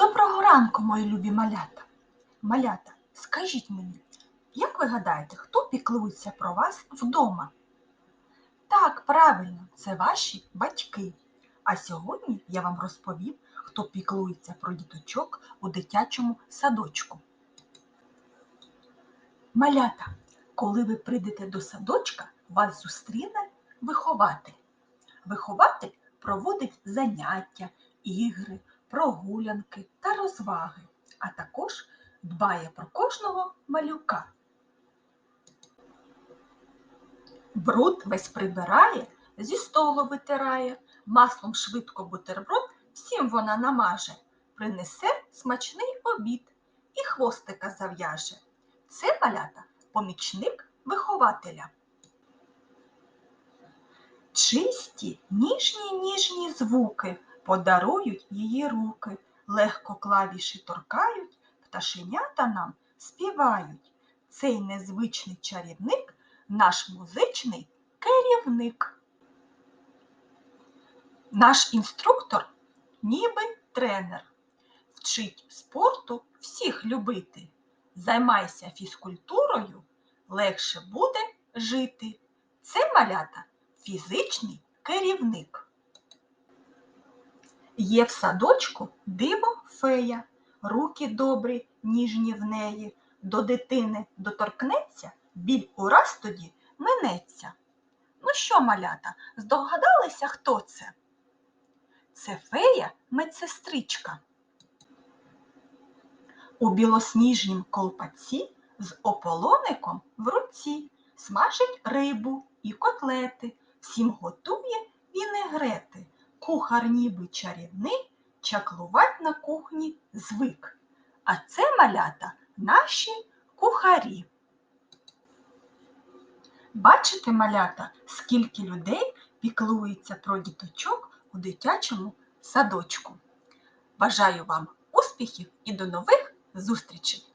Доброго ранку, мої любі малята. Малята, скажіть мені, як ви гадаєте, хто піклується про вас вдома? Так, правильно, це ваші батьки. А сьогодні я вам розповім, хто піклується про діточок у дитячому садочку. Малята, коли ви прийдете до садочка, вас зустріне вихователь. Вихователь проводить заняття, ігри, прогулянки та розваги, а також дбає про кожного малюка. Бруд весь прибирає, зі столу витирає, маслом швидко бутерброд всім вона намаже, принесе смачний обід і хвостика зав'яже. Це малята помічник вихователя. Чисті, ніжні ніжні звуки подарують її руки, легко клавіші торкають, пташенята нам співають. Цей незвичний чарівник наш музичний керівник. Наш інструктор ніби тренер. Вчить спорту всіх любити. Займайся фізкультурою, легше буде жити. Це малята фізичний керівник. Є в садочку диво фея, руки добрі, ніжні в неї, до дитини доторкнеться, біль ураз тоді минеться. Ну що, малята, здогадалися, хто це? Це фея медсестричка. У білосніжнім колпаці з ополоником в руці смажить рибу і котлети, всім готує вінегрети. Кухар ніби чарівний, чаклувать на кухні звик. А це малята наші кухарі. Бачите, малята, скільки людей піклується про діточок у дитячому садочку. Бажаю вам успіхів і до нових зустрічей!